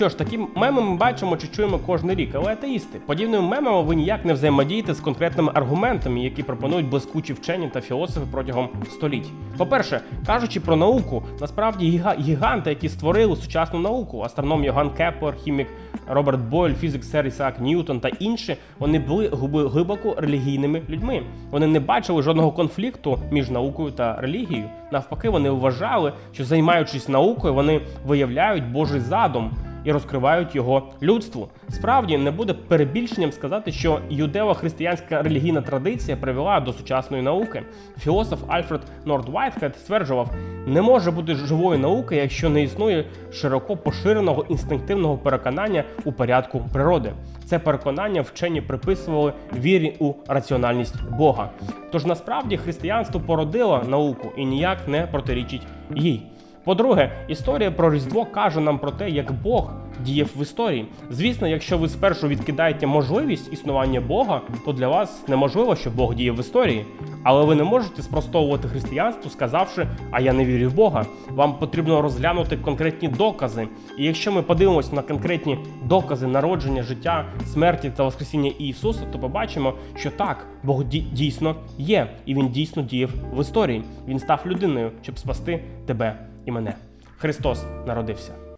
Що ж, такі меми ми бачимо чи чуємо кожен рік, але атеїсти. Подібними мемами ви ніяк не взаємодієте з конкретними аргументами, які пропонують блискучі вчені та філософи протягом століть. По-перше, кажучи про науку, насправді гіга- гіганти, які створили сучасну науку, астроном Йоган Кеплер, хімік Роберт Бойль, фізик Сер Ісаак Ньютон та інші, вони були глибоко релігійними людьми. Вони не бачили жодного конфлікту між наукою та релігією. Навпаки, вони вважали, що займаючись наукою, вони виявляють Божий задум і розкривають його людству. Справді не буде перебільшенням сказати, що юдео-християнська релігійна традиція привела до сучасної науки. Філософ Альфред Норд Вайтхед стверджував, не може бути живої науки, якщо не існує широко поширеного інстинктивного переконання у порядку природи. Це переконання вчені приписували вірі у раціональність Бога. Тож насправді християнство породило науку і ніяк не протирічить їй. По-друге, історія про Різдво каже нам про те, як Бог діяв в історії. Звісно, якщо ви спершу відкидаєте можливість існування Бога, то для вас неможливо, що Бог діє в історії. Але ви не можете спростовувати християнство, сказавши, а я не вірю в Бога. Вам потрібно розглянути конкретні докази. І якщо ми подивимося на конкретні докази народження, життя, смерті та воскресіння Ісуса, то побачимо, що так, Бог дійсно є, і він дійсно діяв в історії. Він став людиною, щоб спасти тебе і мене. Христос народився.